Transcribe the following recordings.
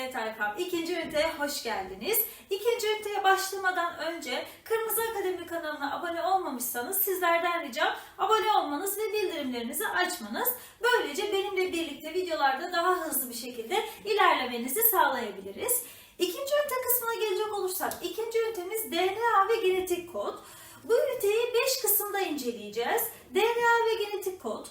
Evet Erkam, ikinci üniteye hoş geldiniz. İkinci üniteye başlamadan önce Kırmızı Akademi kanalına abone olmamışsanız sizlerden ricam abone olmanız ve bildirimlerinizi açmanız. Böylece benimle birlikte videolarda daha hızlı bir şekilde ilerlemenizi sağlayabiliriz. İkinci ünite kısmına gelecek olursak, ikinci ünitemiz DNA ve genetik kod. Bu üniteyi 5 kısımda inceleyeceğiz. DNA ve genetik kod,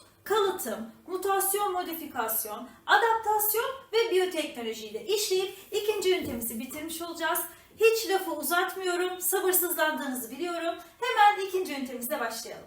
kalıtım, mutasyon modifikasyon, adaptasyon ve biyoteknolojiyi de işleyip ikinci ünitemizi bitirmiş olacağız. Hiç lafı uzatmıyorum, sabırsızlandığınızı biliyorum. Hemen ikinci ünitemize başlayalım.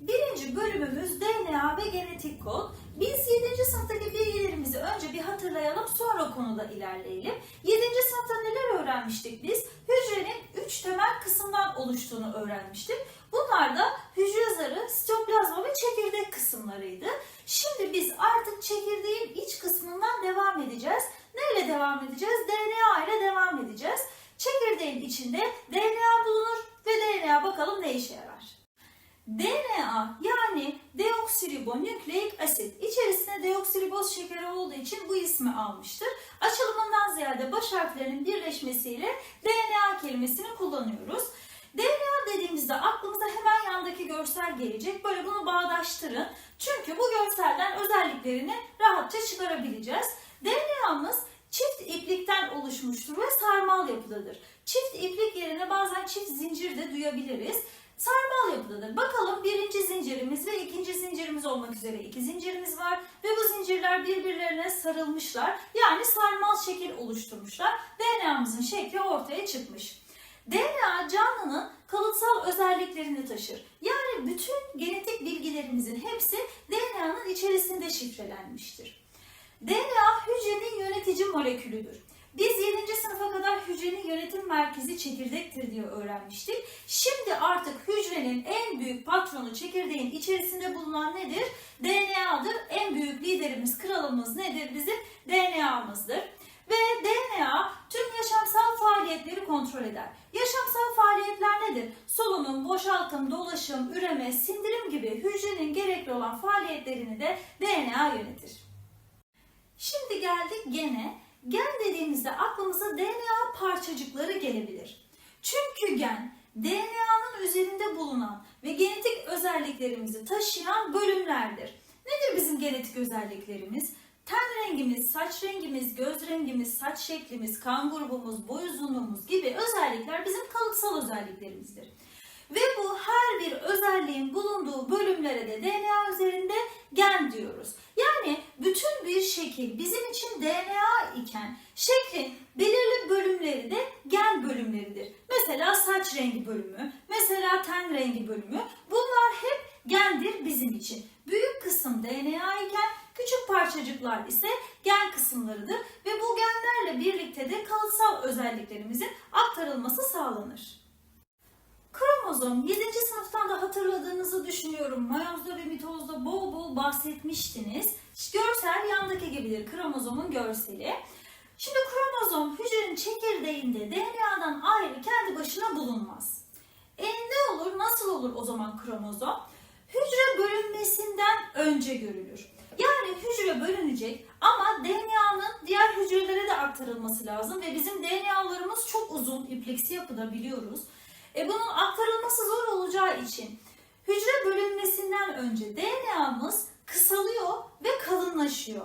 Birinci bölümümüz DNA ve genetik kod. Biz 7. sınıftaki bilgilerimizi önce bir hatırlayalım sonra konuda ilerleyelim. 7. sınıfta neler öğrenmiştik biz? Hücrenin 3 temel kısımdan oluştuğunu öğrenmiştik. Bunlar da hücre zarı, sitoplazma ve çekirdek kısımlarıydı. Şimdi biz artık çekirdeğin iç kısmından devam edeceğiz. Neyle devam edeceğiz? DNA ile devam edeceğiz. Çekirdeğin içinde DNA bulunur ve DNA bakalım ne işe yarar. DNA yani deoksiribonükleik asit içerisinde deoksiriboz şekeri olduğu için bu ismi almıştır. Açılımından ziyade baş harflerinin birleşmesiyle DNA kelimesini kullanıyoruz. DNA dediğimizde aklımıza hemen yandaki görsel gelecek. Böyle bunu bağdaştırın. Çünkü bu görselden özelliklerini rahatça çıkarabileceğiz. DNA'mız çift iplikten oluşmuştur ve sarmal yapıdadır. Çift iplik yerine bazen çift zincir de duyabiliriz. Sarmal yapıdadır. Bakalım birinci zincirimiz ve ikinci zincirimiz olmak üzere iki zincirimiz var. Ve bu zincirler birbirlerine sarılmışlar. Yani sarmal şekil oluşturmuşlar. DNA'mızın şekli ortaya çıkmış. DNA canlının kalıtsal özelliklerini taşır. Yani bütün genetik bilgilerimizin hepsi DNA'nın içerisinde şifrelenmiştir. DNA hücrenin yönetici molekülüdür. Biz 7. sınıfa kadar hücrenin yönetim merkezi çekirdektir diye öğrenmiştik. Şimdi artık hücrenin en büyük patronu çekirdeğin içerisinde bulunan nedir? DNA'dır. En büyük liderimiz, kralımız nedir bizim? DNA'mızdır. Ve DNA tüm yaşamsal faaliyetleri kontrol eder. Yaşamsal faaliyetler nedir? Solunum, boşaltım, dolaşım, üreme, sindirim gibi hücrenin gerekli olan faaliyetlerini de DNA yönetir. Şimdi geldik gene. Gen dediğimizde aklımıza DNA parçacıkları gelebilir. Çünkü gen DNA'nın üzerinde bulunan ve genetik özelliklerimizi taşıyan bölümlerdir. Nedir bizim genetik özelliklerimiz? Ten rengimiz, saç rengimiz, göz rengimiz, saç şeklimiz, kan grubumuz, boy uzunluğumuz gibi özellikler bizim kalıtsal özelliklerimizdir. Ve bu her bir özelliğin bulunduğu bölümlere de DNA üzerinde gen diyoruz. Yani bütün bir şekil bizim için DNA iken şeklin belirli bölümleri de gen bölümleridir. Mesela saç rengi bölümü, mesela ten rengi bölümü bunlar hep gendir bizim için. Büyük kısım DNA iken küçük parçacıklar ise gen kısımlarıdır ve bu genlerle birlikte de kalıtsal özelliklerimizin aktarılması sağlanır. Kromozom 7. sınıftan da hatırladığınızı düşünüyorum. Mayozda ve mitozda bol bol bahsetmiştiniz. Görsel yandaki gibidir kromozomun görseli. Şimdi kromozom hücrenin çekirdeğinde DNA'dan ayrı kendi başına bulunmaz. E ne olur, nasıl olur o zaman kromozom? Hücre bölünmesinden önce görülür. Yani hücre bölünecek ama DNA'nın diğer hücrelere de aktarılması lazım ve bizim DNA'larımız çok uzun, ipliksi yapıda biliyoruz. E bunun aktarılması zor olacağı için hücre bölünmesinden önce DNA'mız kısalıyor ve kalınlaşıyor.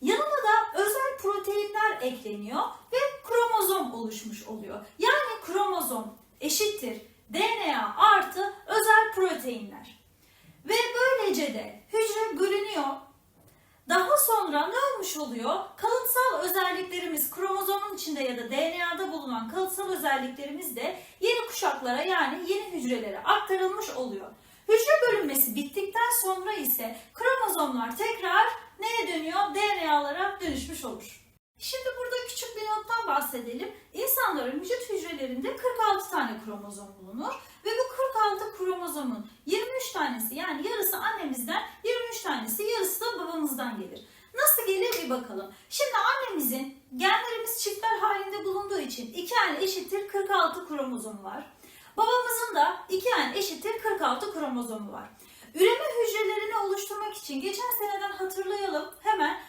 Yanına da özel proteinler ekleniyor ve kromozom oluşmuş oluyor. Yani kromozom eşittir DNA artı özel proteinler. Ve böylece de hücre bölünüyor. Daha sonra ne olmuş oluyor? Kalıtsal özelliklerimiz kromozomun içinde ya da DNA'da bulunan kalıtsal özelliklerimiz de yeni kuşaklara yani yeni hücrelere aktarılmış oluyor. Hücre bölünmesi bittikten sonra ise kromozomlar tekrar neye dönüyor? DNA'lara dönüşmüş olur. Şimdi burada küçük bir nottan bahsedelim. İnsanların vücut hücrelerinde 46 tane kromozom bulunur ve bu 46 kromozomun 23 tanesi yani yarısı annemizden, 23 tanesi yarısı da babamızdan gelir. Nasıl gelir bir bakalım. Şimdi annemizin genlerimiz çiftler halinde bulunduğu için 2 n eşittir 46 kromozomu var. Babamızın da 2 n eşittir 46 kromozomu var. Üreme hücrelerini oluşturmak için geçen seneden hatırlayalım hemen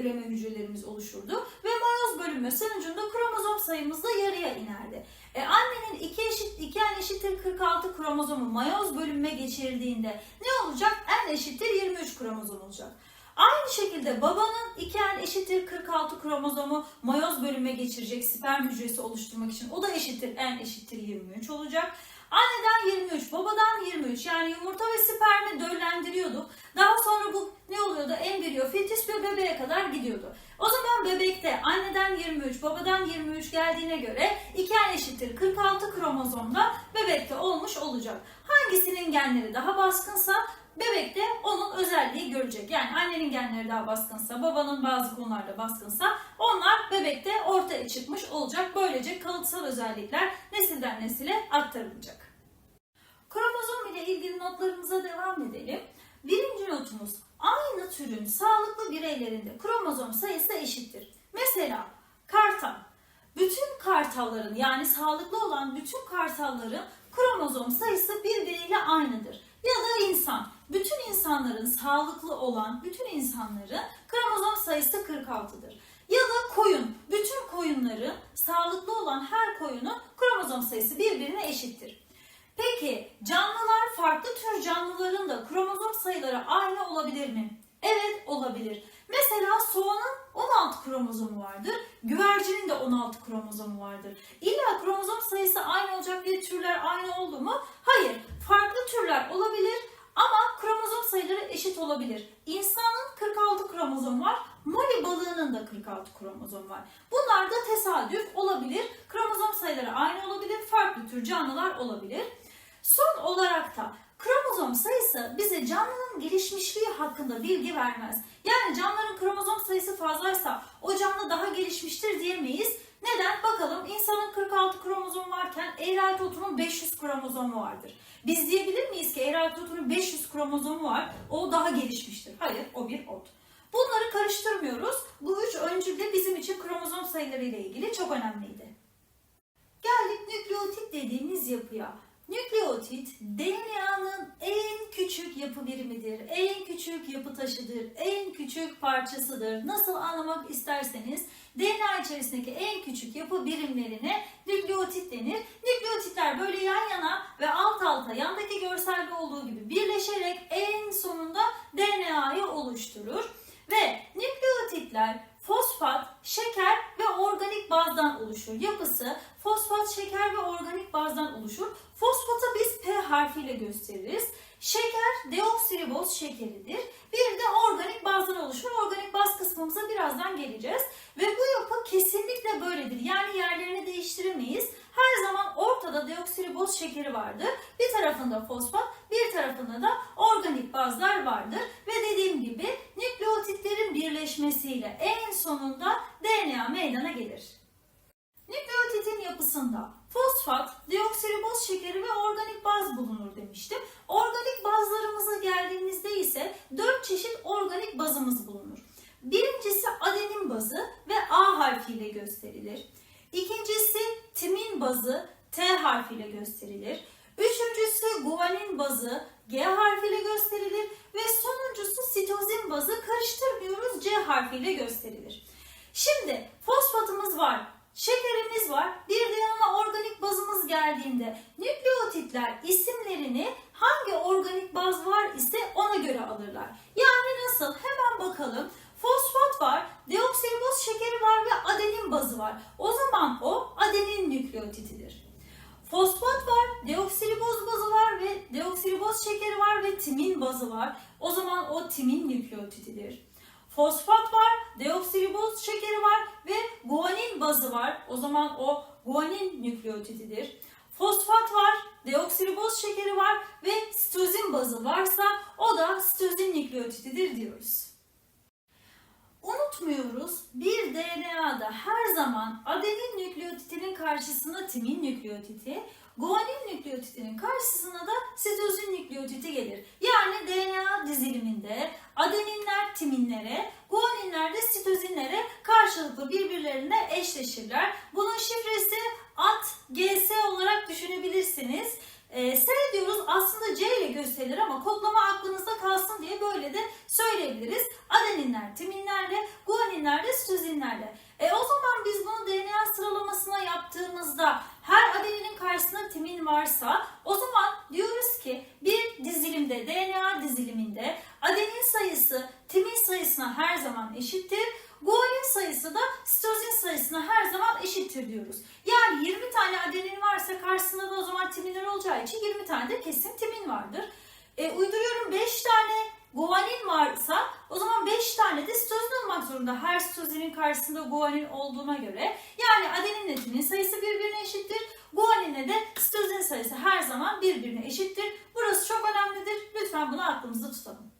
üreme hücrelerimiz oluşurdu ve mayoz bölünme sonucunda kromozom sayımız da yarıya inerdi. E, annenin 2 eşit 2 n eşittir 46 kromozomu mayoz bölünme geçirildiğinde ne olacak? N eşittir 23 kromozom olacak. Aynı şekilde babanın 2N eşittir 46 kromozomu mayoz bölünme geçirecek sperm hücresi oluşturmak için. O da eşittir N eşittir 23 olacak. Anneden 23, babadan 23 yani yumurta ve spermi döllendiriyorduk. Daha sonra bu ne oluyordu? Embriyo, fetüs ve bebeğe kadar gidiyordu. O zaman bebekte anneden 23, babadan 23 geldiğine göre 2N eşittir 46 kromozomda bebekte olmuş olacak. Hangisinin genleri daha baskınsa bebek de onun özelliği görecek. Yani annenin genleri daha baskınsa, babanın bazı konularda baskınsa onlar bebekte ortaya çıkmış olacak. Böylece kalıtsal özellikler nesilden nesile aktarılacak. Kromozom ile ilgili notlarımıza devam edelim. Birinci notumuz aynı türün sağlıklı bireylerinde kromozom sayısı eşittir. Mesela kartal. Bütün kartalların yani sağlıklı olan bütün kartalların kromozom sayısı birbiriyle aynıdır. Ya da insan. Bütün insanların sağlıklı olan bütün insanların kromozom sayısı 46'dır. Ya da koyun. Bütün koyunların sağlıklı olan her koyunun kromozom sayısı birbirine eşittir. Peki canlılar farklı tür canlıların da kromozom sayıları aynı olabilir mi? Evet olabilir. Mesela soğanın 16 kromozomu vardır. Güvercinin de 16 kromozomu vardır. İlla kromozom sayısı aynı olacak diye türler aynı oldu mu? Hayır. Farklı türler olabilir ama kromozom sayıları eşit olabilir. İnsanın 46 kromozom var. Moli balığının da 46 kromozom var. Bunlar da tesadüf olabilir. Kromozom sayıları aynı olabilir. Farklı tür canlılar olabilir. Son olarak da kromozom sayısı bize canlının gelişmişliği hakkında bilgi vermez. Yani canlıların kromozom sayısı fazlaysa o canlı daha gelişmiştir diyemeyiz. Neden? Bakalım insanın 46 kromozom varken eğrelti otunun 500 kromozomu vardır. Biz diyebilir miyiz ki eğrelti otunun 500 kromozomu var, o daha gelişmiştir? Hayır, o bir ot. Bunları karıştırmıyoruz. Bu üç öncül de bizim için kromozom sayıları ile ilgili çok önemliydi. Geldik nükleotit dediğimiz yapıya. Nükleotit DNA'nın en küçük yapı birimidir, en küçük yapı taşıdır, en küçük parçasıdır. Nasıl anlamak isterseniz DNA içerisindeki en küçük yapı birimlerine nükleotit denir. Nükleotitler böyle yan yana ve alt alta yandaki görselde olduğu gibi birleşerek en sonunda DNA'yı oluşturur. Ve nükleotitler fosfat, şeker ve organik bazdan oluşur. Yapısı fosfat, şeker ve organik bazdan oluşur. Fosfatı biz P harfiyle gösteririz. Şeker deoksiriboz şekeridir. Bir de organik bazdan oluşur. Organik baz kısmımıza birazdan geleceğiz. Ve bu yapı kesinlikle böyledir. Yani yerlerini değiştiremeyiz. Her zaman ortada deoksiriboz şekeri vardır. Bir tarafında fosfat, bir tarafında da organik bazlar vardır. Ve dediğim gibi nükleotitlerin birleşmesiyle en sonunda DNA meydana gelir. Nükleotitin yapısında fosfat, deoksiriboz şekeri ve organik baz bulunur demiştim. Organik bazlarımıza geldiğimizde ise 4 çeşit organik bazımız bulunur. Birincisi adenin bazı ve A harfiyle gösterilir. İkincisi timin bazı T harfiyle gösterilir. Üçüncüsü guanin bazı G harfiyle gösterilir ve sonuncusu sitozin bazı karıştırmıyoruz C harfiyle gösterilir. Şimdi fosfatımız var, şekerimiz var. Bir de yanına organik bazımız geldiğinde nükleotitler isimlerini hangi organik baz var ise ona göre alırlar. Yani nasıl? Hemen bakalım. Fosfat var, deoksiriboz şekeri var ve adenin bazı var. O zaman o adenin nükleotitidir. Fosfat var, deoksiriboz bazı var ve deoksiriboz şekeri var ve timin bazı var. O zaman o timin nükleotitidir. Fosfat var, deoksiriboz şekeri var ve guanin bazı var. O zaman o guanin nükleotitidir. Fosfat var, deoksiriboz şekeri var ve sitozin bazı varsa o da sitozin nükleotitidir diyoruz. Unutmuyoruz bir DNA'da her zaman adenin nükleotitinin karşısına timin nükleotiti, guanin nükleotitinin karşısına da sitozin nükleotiti gelir. Yani DNA diziliminde adeninler timinlere, guaninler de sitozinlere karşılıklı birbirlerine eşleşirler. Bunun şifresi AT GS olarak düşünebilirsiniz. E, S diyoruz aslında C ile gösterilir ama kodlama aklınızda kalsın diye böyle de söyleyebiliriz. Adeninler, timinlerle, guaninler de sitozinlerle. E, o zaman biz bunu DNA sıralamasına yaptığımızda her adeninin karşısında timin varsa o zaman diyoruz ki bir dizilimde DNA diziliminde adenin sayısı timin sayısına her zaman eşittir. Guanin sayısı da sitozin sayısına her zaman eşittir diyoruz. Yani 20 tane adenin varsa zaman timinler olacağı için 20 tane de kesin timin vardır. E, uyduruyorum 5 tane guanin varsa o zaman 5 tane de sitozin olmak zorunda. Her sitozinin karşısında guanin olduğuna göre. Yani adeninle timin sayısı birbirine eşittir. Guaninle de sitozin sayısı her zaman birbirine eşittir. Burası çok önemlidir. Lütfen bunu aklımızda tutalım.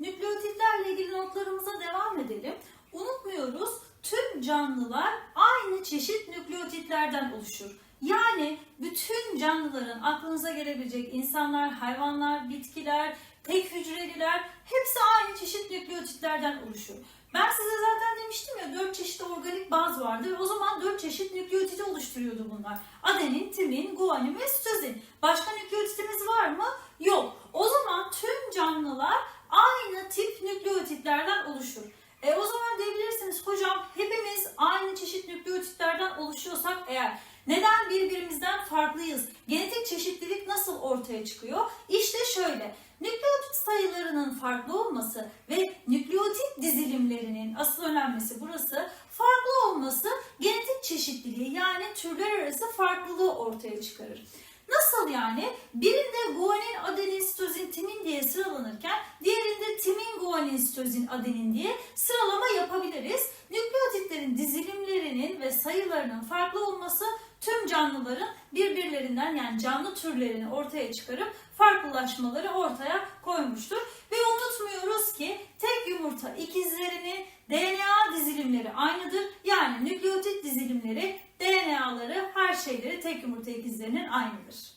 Nükleotitlerle ilgili notlarımıza devam edelim. Unutmuyoruz tüm canlılar aynı çeşit nükleotitlerden oluşur. Yani bütün canlıların aklınıza gelebilecek insanlar, hayvanlar, bitkiler, tek hücreliler hepsi aynı çeşit nükleotitlerden oluşur. Ben size zaten demiştim ya 4 çeşit organik baz vardı ve o zaman 4 çeşit nükleotiti oluşturuyordu bunlar. Adenin, timin, guanin ve sitozin. Başka nükleotitimiz var mı? Yok. O zaman tüm canlılar aynı tip nükleotitlerden oluşur. E o zaman diyebilirsiniz hocam hepimiz aynı çeşit nükleotitlerden oluşuyorsak eğer neden birbirimizden farklıyız? Genetik çeşitlilik nasıl ortaya çıkıyor? İşte şöyle. Nükleotit sayılarının farklı olması ve nükleotit dizilimlerinin asıl önemlisi burası farklı olması genetik çeşitliliği yani türler arası farklılığı ortaya çıkarır. Nasıl yani? Birinde guanin, adenin, sitozin, timin diye sıralanırken diğerinde timin, guanin, sitozin, adenin diye sıralama yapabiliriz. Nükleotitlerin dizilimlerinin ve sayılarının farklı olması tüm canlıların birbirlerinden yani canlı türlerini ortaya çıkarıp farklılaşmaları ortaya koymuştur. Ve unutmuyoruz ki tek yumurta ikizlerinin DNA dizilimleri aynıdır. Yani nükleotit dizilimleri, DNA'ları, her şeyleri tek yumurta ikizlerinin aynıdır.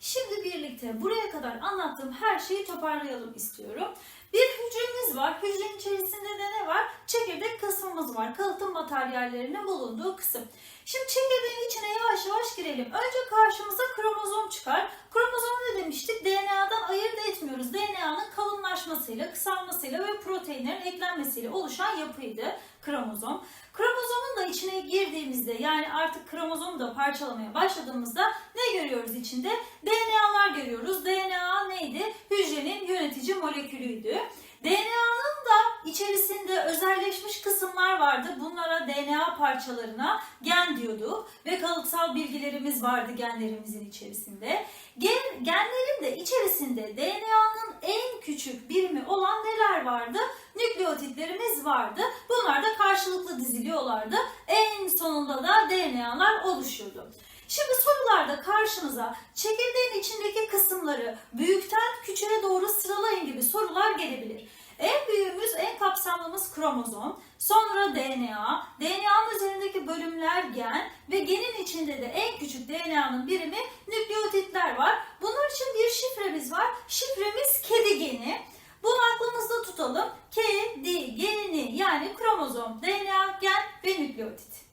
Şimdi birlikte buraya kadar anlattığım her şeyi toparlayalım istiyorum. Bir hücremiz var. Hücrenin içerisinde de ne var? Çekirdek kısmımız var. Kalıtım materyallerinin bulunduğu kısım. Şimdi çekirdeğin içine yavaş yavaş girelim. Önce karşımıza kromozom çıkar. Kromozom ne demiştik? DNA'dan ayırt etmiyoruz. DNA'nın kalınlaşmasıyla, kısalmasıyla ve proteinlerin eklenmesiyle oluşan yapıydı kromozom. Kromozomun da içine girdiğimizde yani artık kromozomu da parçalamaya başladığımızda ne görüyoruz içinde? DNA'lar görüyoruz. DNA neydi? Hücrenin yönetici molekülüydü. DNA'nın da içerisinde özelleşmiş kısımlar vardı. Bunlara DNA parçalarına gen diyorduk ve kalıtsal bilgilerimiz vardı genlerimizin içerisinde. Gen, genlerin de içerisinde DNA'nın en küçük birimi olan neler vardı? Nükleotitlerimiz vardı. Bunlar da karşılıklı diziliyorlardı. En sonunda da DNA'lar oluşuyordu. Şimdi sorularda karşınıza çekirdeğin içindeki kısımları büyükten küçüğe doğru sıralayın gibi sorular gelebilir. En büyüğümüz, en kapsamlımız kromozom, sonra DNA, DNA'nın üzerindeki bölümler gen ve genin içinde de en küçük DNA'nın birimi nükleotitler var. Bunlar için bir şifremiz var. Şifremiz kedi geni. Bunu aklımızda tutalım. Kedi geni yani kromozom, DNA, gen ve nükleotit.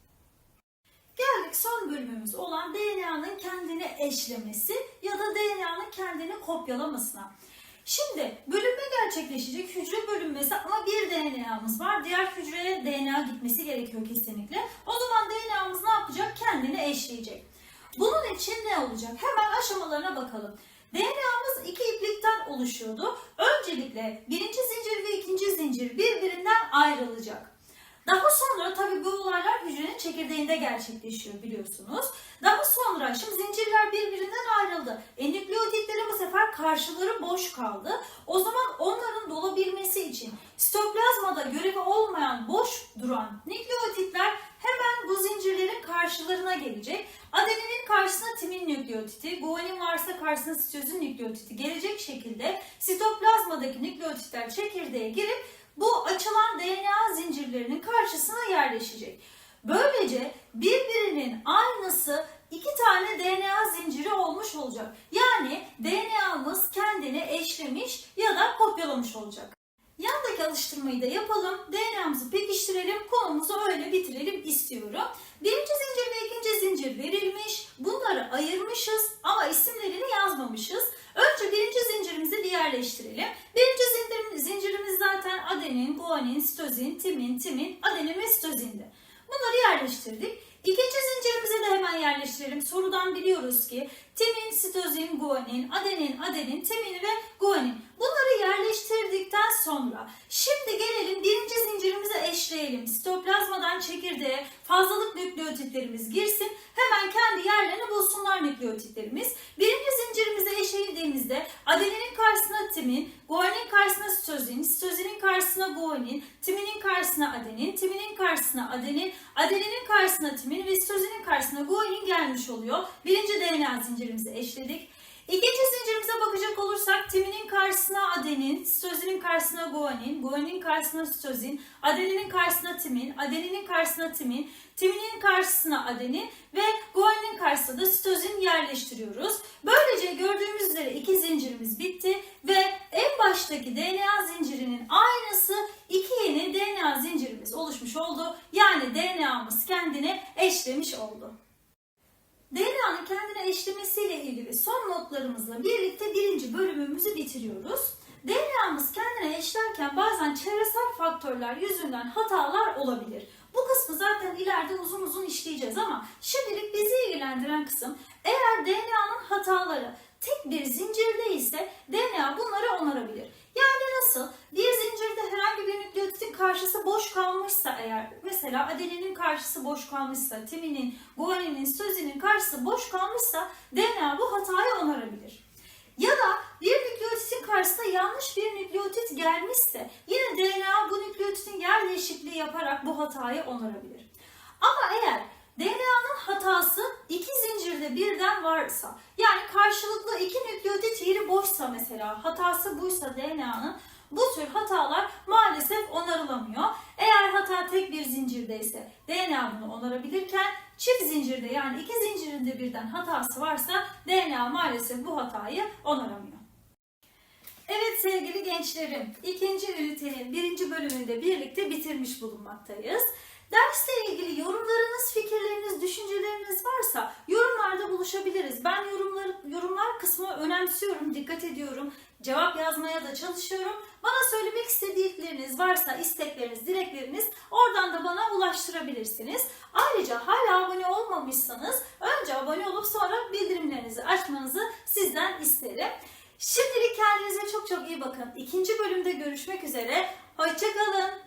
Geldik son bölümümüz olan DNA'nın kendini eşlemesi ya da DNA'nın kendini kopyalamasına. Şimdi bölünme gerçekleşecek hücre bölünmesi ama bir DNA'mız var. Diğer hücreye DNA gitmesi gerekiyor kesinlikle. O zaman DNA'mız ne yapacak? Kendini eşleyecek. Bunun için ne olacak? Hemen aşamalarına bakalım. DNA'mız iki iplikten oluşuyordu. Öncelikle birinci zincir ve ikinci zincir birbirinden ayrılacak. Daha sonra tabii bu olaylar hücrenin çekirdeğinde gerçekleşiyor biliyorsunuz. Daha sonra şimdi zincirler birbirinden ayrıldı. E nükleotitlerin bu sefer karşıları boş kaldı. O zaman onların dolabilmesi için sitoplazmada görevi olmayan boş duran nükleotitler hemen bu zincirlerin karşılarına gelecek. Adeninin karşısına timin nükleotiti, guanin varsa karşısına sitozin nükleotiti gelecek şekilde sitoplazmadaki nükleotitler çekirdeğe girip bu açılan DNA zincirlerinin karşısına yerleşecek. Böylece birbirinin aynısı iki tane DNA zinciri olmuş olacak. Yani DNA'mız kendini eşlemiş ya da kopyalamış olacak. Yandaki alıştırmayı da yapalım. DNA'mızı pekiştirelim. Konumuzu öyle bitirelim istiyorum. Birinci zincir ve ikinci zincir verilmiş. Bunları ayırmışız ama isimlerini yazmamışız. Önce birinci zincirimizi bir yerleştirelim. Birinci zincirimiz, zaten adenin, guanin, sitozin, timin, timin, adenin ve sitozindi. Bunları yerleştirdik. İkinci zincirimizi de hemen yerleştirelim. Sorudan biliyoruz ki timin, sitozin, guanin, adenin, adenin, timin ve guanin. Bunları yerleştirdikten sonra şimdi gelelim birinci zincirimize eşleyelim. Sitoplazmadan çekirdeğe fazlalık nükleotitlerimiz girsin. Hemen kendi yerlerini bulsunlar nükleotitlerimiz. Birinci zincirimize eşlediğimizde adeninin karşısına timin, guanin karşısına sitozin, sitozinin karşısına guanin, timinin karşısına adenin, timinin karşısına adenin, adeninin karşısına timin ve sitozinin karşısına guanin gelmiş oluyor. Birinci DNA zincirimizi eşledik. İkinci zincirimize bakacak olursak timinin karşısına adenin, sitozinin karşısına guanin, guaninin karşısına sitozin, adeninin karşısına timin, adeninin karşısına timin, timinin karşısına adenin ve guaninin karşısına da sitozin yerleştiriyoruz. Böylece gördüğümüz üzere iki zincirimiz bitti ve en baştaki DNA zincirinin aynısı iki yeni DNA zincirimiz oluşmuş oldu. Yani DNA'mız kendine eşlemiş oldu. DNA'nın kendine eşlemesiyle ilgili son notlarımızla birlikte birinci bölümümüzü bitiriyoruz. DNA'mız kendine eşlerken bazen çevresel faktörler yüzünden hatalar olabilir. Bu kısmı zaten ileride uzun uzun işleyeceğiz ama şimdilik bizi ilgilendiren kısım eğer DNA'nın hataları tek bir zincirde ise DNA bunları onarabilir. Yani nasıl? Bir zincirde herhangi bir nükleotitin karşısı boş kalmışsa eğer mesela adeninin karşısı boş kalmışsa, timinin, guaninin, sitozinin karşısı boş kalmışsa DNA bu hatayı onarabilir. Ya da bir nükleotitin karşısına yanlış bir nükleotit gelmişse yine DNA bu nükleotitin yer değişikliği yaparak bu hatayı onarabilir. Ama eğer DNA'nın hatası iki zincirde birden varsa yani karşılıklı iki nükleotit yeri boşsa mesela hatası buysa DNA'nın bu tür hatalar maalesef onarılamıyor. Eğer hata tek bir zincirdeyse DNA bunu onarabilirken çift zincirde yani iki zincirinde birden hatası varsa DNA maalesef bu hatayı onaramıyor. Evet sevgili gençlerim, ikinci ünitenin birinci bölümünde birlikte bitirmiş bulunmaktayız. Dersle ilgili yorumlarınız, fikirleriniz, düşünceleriniz varsa buluşabiliriz. Ben yorumları, yorumlar kısmı önemsiyorum, dikkat ediyorum. Cevap yazmaya da çalışıyorum. Bana söylemek istedikleriniz varsa, istekleriniz, dilekleriniz oradan da bana ulaştırabilirsiniz. Ayrıca hala abone olmamışsanız önce abone olup sonra bildirimlerinizi açmanızı sizden isterim. Şimdilik kendinize çok çok iyi bakın. İkinci bölümde görüşmek üzere. Hoşçakalın.